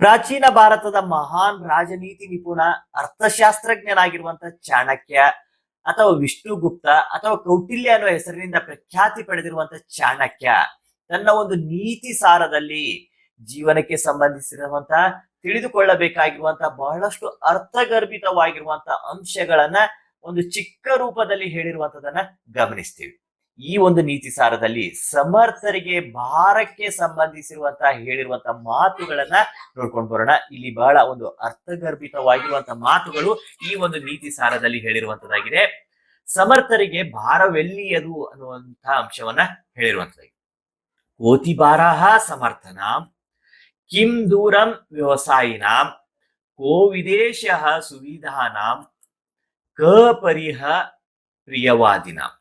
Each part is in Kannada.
ಪ್ರಾಚೀನ ಭಾರತದ ಮಹಾನ್ ರಾಜನೀತಿ ನಿಪುಣ ಅರ್ಥಶಾಸ್ತ್ರಜ್ಞನಾಗಿರುವಂತ ಚಾಣಕ್ಯ ಅಥವಾ ವಿಷ್ಣುಗುಪ್ತ ಅಥವಾ ಕೌಟಿಲ್ಯ ಅನ್ನೋ ಹೆಸರಿನಿಂದ ಪ್ರಖ್ಯಾತಿ ಪಡೆದಿರುವಂತ ಚಾಣಕ್ಯ, ತನ್ನ ಒಂದು ನೀತಿ ಸಾರದಲ್ಲಿ ಜೀವನಕ್ಕೆ ಸಂಬಂಧಿಸಿರುವಂತ, ತಿಳಿದುಕೊಳ್ಳಬೇಕಾಗಿರುವಂತ, ಬಹಳಷ್ಟು ಅರ್ಥಗರ್ಭಿತವಾಗಿರುವಂತ ಅಂಶಗಳನ್ನ ಒಂದು ಚಿಕ್ಕ ರೂಪದಲ್ಲಿ ಹೇಳಿರುವಂತದನ್ನ ಗಮನಿಸ್ತೀವಿ. ಈ ಒಂದು ನೀತಿ ಸಾರದಲ್ಲಿ ಸಮರ್ಥರಿಗೆ ಭಾರಕ್ಕೆ ಸಂಬಂಧಿಸಿರುವಂತಹ ಹೇಳಿರುವಂತಹ ಮಾತುಗಳನ್ನ ನೋಡ್ಕೊಂಡು ಬರೋಣ. ಇಲ್ಲಿ ಬಹಳ ಒಂದು ಅರ್ಥಗರ್ಭಿತವಾಗಿರುವಂತಹ ಮಾತುಗಳು ಈ ಒಂದು ನೀತಿ ಸಾರದಲ್ಲಿ ಹೇಳಿರುವಂತದ್ದಾಗಿದೆ. ಸಮರ್ಥರಿಗೆ ಭಾರವೆಲ್ಲಿಯದು ಅನ್ನುವಂತಹ ಅಂಶವನ್ನ ಹೇಳಿರುವಂತದ್ದಾಗಿದೆ. ಕೋತಿ ಭಾರಹ ಸಮರ್ಥನ ಕಿಂ ದೂರಂ ವ್ಯವಸಾಯಿನಾಂ ಕೋ ವಿದೇಶ ಸುವಿಧಾನಾಂ ಕ ಪರಿಹ ಪ್ರಿಯವಾದಿನಾಂ.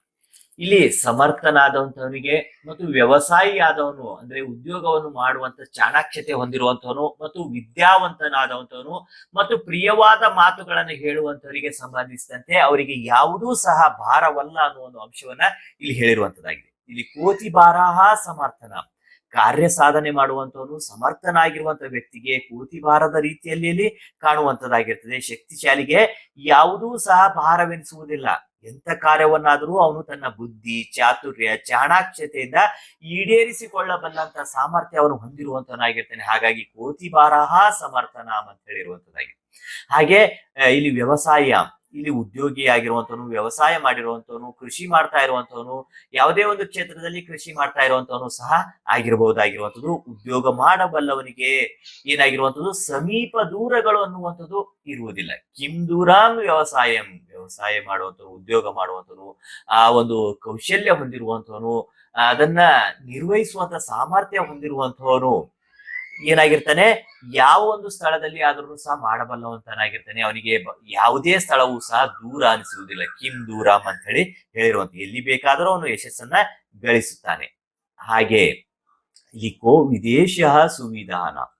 ಇಲ್ಲಿ ಸಮರ್ಥನಾದಂಥವನಿಗೆ ಮತ್ತು ವ್ಯವಸಾಯಿ ಆದವನು ಅಂದ್ರೆ ಉದ್ಯೋಗವನ್ನು ಮಾಡುವಂತ ಚಾಣಾಕ್ಷತೆ ಹೊಂದಿರುವಂತವನು ಮತ್ತು ವಿದ್ಯಾವಂತನಾದವಂಥವನು ಮತ್ತು ಪ್ರಿಯವಾದ ಮಾತುಗಳನ್ನು ಹೇಳುವಂತವರಿಗೆ ಸಂಬಂಧಿಸಿದಂತೆ ಅವರಿಗೆ ಯಾವುದೂ ಸಹ ಭಾರವಲ್ಲ ಅನ್ನುವ ಒಂದು ಅಂಶವನ್ನ ಇಲ್ಲಿ ಹೇಳಿರುವಂತದ್ದಾಗಿದೆ. ಇಲ್ಲಿ ಕೋತಿ ಭಾರಹ ಸಮರ್ಥನ. ಕಾರ್ಯ ಸಾಧನೆ ಮಾಡುವಂತವನು ಸಮರ್ಥನಾಗಿರುವಂತ ವ್ಯಕ್ತಿಗೆ ಕೋತಿ ಭಾರದ ರೀತಿಯಲ್ಲಿ ಕಾಣುವಂತದ್ದಾಗಿರ್ತದೆ. ಶಕ್ತಿಶಾಲಿಗೆ ಯಾವುದೂ ಸಹ ಭಾರವೆನಿಸುವುದಿಲ್ಲ. ಎಂತ ಕಾರ್ಯವನ್ನಾದರೂ ಅವನು ತನ್ನ ಬುದ್ಧಿ, ಚಾತುರ್ಯ, ಚಾಣಾಕ್ಷತೆಯಿಂದ ಈಡೇರಿಸಿಕೊಳ್ಳಬಲ್ಲಂತ ಸಾಮರ್ಥ್ಯ ಅವನು ಹೊಂದಿರುವಂತನಾಗಿರ್ತಾನೆ ಹಾಗಾಗಿ ಕೋತಿ ಬಾರಹ ಸಮರ್ಥನಾಮ್ ಅಂತ ಹೇಳಿರುವಂತದ್ದಾಗಿದೆ ಹಾಗೆ ಇಲ್ಲಿ ವ್ಯವಸಾಯ, ಇಲ್ಲಿ ಉದ್ಯೋಗಿ ಆಗಿರುವಂತವನು ವ್ಯವಸಾಯ ಮಾಡಿರುವಂತವನು ಕೃಷಿ ಮಾಡ್ತಾ ಇರುವಂತವನು ಯಾವುದೇ ಒಂದು ಕ್ಷೇತ್ರದಲ್ಲಿ ಕೃಷಿ ಮಾಡ್ತಾ ಇರುವಂತವನು ಸಹ ಆಗಿರಬಹುದಾಗಿರುವಂಥದ್ದು. ಉದ್ಯೋಗ ಮಾಡಬಲ್ಲವನಿಗೆ ಏನಾಗಿರುವಂಥದ್ದು? ಸಮೀಪ ದೂರಗಳು ಅನ್ನುವಂಥದ್ದು ಇರುವುದಿಲ್ಲ. ಕಿಂ ದೂರಾಂ ವ್ಯವಸಾಯಂ. ವ್ಯವಸಾಯ ಮಾಡುವಂತವನು ಉದ್ಯೋಗ ಮಾಡುವಂಥವ್ರು ಆ ಒಂದು ಕೌಶಲ್ಯ ಹೊಂದಿರುವಂಥವನು ಅದನ್ನ ನಿರ್ವಹಿಸುವಂತ ಸಾಮರ್ಥ್ಯ ಹೊಂದಿರುವಂಥವನು ಏನಾಗಿರ್ತಾನೆ? ಯಾವ ಒಂದು ಸ್ಥಳದಲ್ಲಿ ಆದ್ರೂ ಸಹ ಮಾಡಬಲ್ಲವಂತನಾಗಿರ್ತಾನೆ. ಅವನಿಗೆ ಯಾವುದೇ ಸ್ಥಳವೂ ಸಹ ದೂರ ಅನಿಸುವುದಿಲ್ಲ. ಕಿಮ್, ದೂರಂ ಅಂತ ಹೇಳಿ ಹೇಳಿರುವಂತ. ಎಲ್ಲಿ ಬೇಕಾದರೂ ಅವನು ಯಶಸ್ಸನ್ನ ಗಳಿಸುತ್ತಾನೆ. ಹಾಗೆ ಇಲ್ಲಿ ಕೋ ವಿದೇಶ ಸುವಿಧಾನ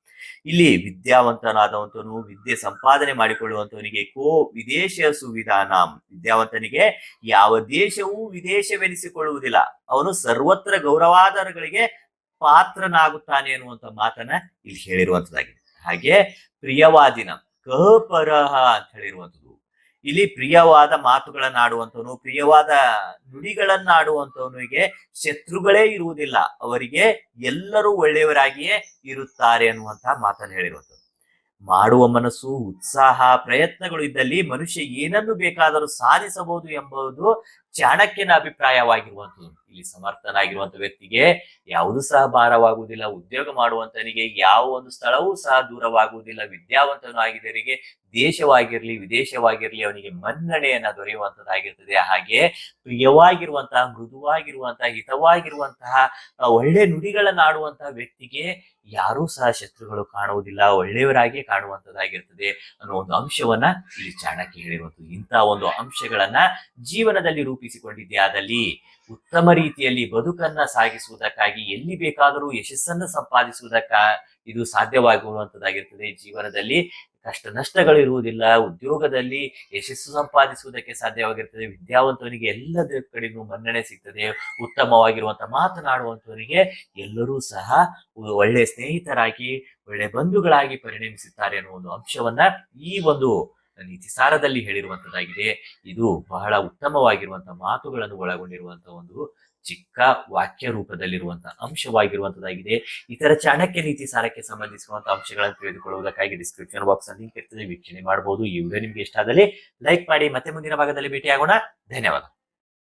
ಇಲ್ಲಿ ವಿದ್ಯಾವಂತನಾದವಂತನು ವಿದ್ಯೆ ಸಂಪಾದನೆ ಮಾಡಿಕೊಳ್ಳುವಂತವನಿಗೆ ಕೋ ವಿದೇಶ ಸುವಿಧಾನ. ವಿದ್ಯಾವಂತನಿಗೆ ಯಾವ ದೇಶವೂ ವಿದೇಶವೆನಿಸಿಕೊಳ್ಳುವುದಿಲ್ಲ. ಅವನು ಸರ್ವತ್ರ ಗೌರವಾದರಗಳಿಗೆ ಪಾತ್ರನಾಗುತ್ತಾನೆ ಅನ್ನುವಂತ ಮಾತನ್ನ ಇಲ್ಲಿ ಹೇಳಿರುವಂತದ್ದಾಗಿದೆ. ಹಾಗೆ ಪ್ರಿಯವಾದಿನ ಕಪರಹ ಅಂತ ಹೇಳಿರುವಂಥದ್ದು ಇಲ್ಲಿ ಪ್ರಿಯವಾದ ಮಾತುಗಳನ್ನಾಡುವಂತವನು ಪ್ರಿಯವಾದ ನುಡಿಗಳನ್ನಾಡುವಂಥವನಿಗೆ ಶತ್ರುಗಳೇ ಇರುವುದಿಲ್ಲ. ಅವರಿಗೆ ಎಲ್ಲರೂ ಒಳ್ಳೆಯವರಾಗಿಯೇ ಇರುತ್ತಾರೆ ಅನ್ನುವಂತಹ ಮಾತನ್ನು ಹೇಳಿರುವಂಥದ್ದು ಮಾಡುವ ಮನಸ್ಸು, ಉತ್ಸಾಹ, ಪ್ರಯತ್ನಗಳು ಇದ್ದಲ್ಲಿ ಮನುಷ್ಯ ಏನನ್ನು ಬೇಕಾದರೂ ಸಾಧಿಸಬಹುದು ಎಂಬುದು ಚಾಣಕ್ಯನ ಅಭಿಪ್ರಾಯವಾಗಿರುವಂಥದ್ದು ಇಲ್ಲಿ ಸಮರ್ಥನಾಗಿರುವಂತ ವ್ಯಕ್ತಿಗೆ ಯಾವುದು ಸಹ ಭಾರವಾಗುವುದಿಲ್ಲ. ಉದ್ಯೋಗ ಮಾಡುವಂತನಿಗೆ ಯಾವ ಒಂದು ಸ್ಥಳವೂ ಸಹ ದೂರವಾಗುವುದಿಲ್ಲ. ವಿದ್ಯಾವಂತನು ಆಗಿದವರಿಗೆ ದೇಶವಾಗಿರ್ಲಿ, ವಿದೇಶವಾಗಿರ್ಲಿ ಅವನಿಗೆ ಮನ್ನಣೆಯನ್ನ ದೊರೆಯುವಂತದ್ದಾಗಿರ್ತದೆ ಹಾಗೆ ಪ್ರಿಯವಾಗಿರುವಂತಹ, ಮೃದುವಾಗಿರುವಂತಹ, ಹಿತವಾಗಿರುವಂತಹ ಒಳ್ಳೆ ಒಳ್ಳೆ ನುಡಿಗಳನ್ನಾಡುವಂತಹ ವ್ಯಕ್ತಿಗೆ ಯಾರೂ ಸಹ ಶತ್ರುಗಳು ಕಾಣುವುದಿಲ್ಲ. ಒಳ್ಳೆಯವರಾಗಿ ಕಾಣುವಂತದ್ದಾಗಿರ್ತದೆ ಅನ್ನೋ ಒಂದು ಅಂಶವನ್ನ ಇಲ್ಲಿ ಚಾಣಕ್ಯ ಹೇಳಿರುವಂಥದ್ದು. ಇಂತಹ ಒಂದು ಅಂಶಗಳನ್ನ ಜೀವನದಲ್ಲಿ ರೂಪಿಸಿಕೊಂಡಿದ್ದೆ ಆದಲ್ಲಿ ಉತ್ತಮ ರೀತಿಯಲ್ಲಿ ಬದುಕನ್ನ ಸಾಗಿಸುವುದಕ್ಕಾಗಿ ಎಲ್ಲಿ ಬೇಕಾದರೂ ಯಶಸ್ಸನ್ನ ಸಂಪಾದಿಸುವುದಕ್ಕ ಇದು ಸಾಧ್ಯವಾಗುವಂತದ್ದಾಗಿರ್ತದೆ. ಜೀವನದಲ್ಲಿ ಕಷ್ಟ ನಷ್ಟಗಳು ಇರುವುದಿಲ್ಲ ಉದ್ಯೋಗದಲ್ಲಿ ಯಶಸ್ಸು ಸಂಪಾದಿಸುವುದಕ್ಕೆ ಸಾಧ್ಯವಾಗಿರ್ತದೆ. ವಿದ್ಯಾವಂತವನಿಗೆ ಎಲ್ಲದ ಕಡೆಗೂ ಮನ್ನಣೆ ಸಿಗ್ತದೆ. ಉತ್ತಮವಾಗಿರುವಂತ ಮಾತನಾಡುವಂಥವರಿಗೆ ಎಲ್ಲರೂ ಸಹ ಒಳ್ಳೆ ಸ್ನೇಹಿತರಾಗಿ, ಒಳ್ಳೆ ಬಂಧುಗಳಾಗಿ ಪರಿಣಮಿಸುತ್ತಾರೆ ಅನ್ನೋ ಒಂದು ಅಂಶವನ್ನ ಈ ಒಂದು ನೀತಿ ಸಾರದಲ್ಲಿ ಹೇಳಿರುವಂತದ್ದಾಗಿದೆ. ಇದು ಬಹಳ ಉತ್ತಮವಾಗಿರುವಂತಹ ಮಾತುಗಳನ್ನು ಒಳಗೊಂಡಿರುವಂತಹ ಒಂದು ಚಿಕ್ಕ ವಾಕ್ಯ ರೂಪದಲ್ಲಿರುವಂತಹ ಅಂಶವಾಗಿರುವಂತದ್ದಾಗಿದೆ. ಇತರ ಚಾಣಕ್ಯ ನೀತಿ ಸಾರಕ್ಕೆ ಸಂಬಂಧಿಸಿರುವಂತಹ ಅಂಶಗಳನ್ನು ತಿಳಿದುಕೊಳ್ಳುವುದಕ್ಕಾಗಿ ಡಿಸ್ಕ್ರಿಪ್ಷನ್ ಬಾಕ್ಸ್ ಅಲ್ಲಿ ಇರ್ತದೆ. ವೀಕ್ಷಣೆ ಮಾಡಬಹುದು ಈ ವಿಡಿಯೋ ನಿಮ್ಗೆ ಇಷ್ಟ ಆದಲ್ಲಿ ಲೈಕ್ ಮಾಡಿ. ಮತ್ತೆ ಮುಂದಿನ ಭಾಗದಲ್ಲಿ ಭೇಟಿಯಾಗೋಣ. ಧನ್ಯವಾದ.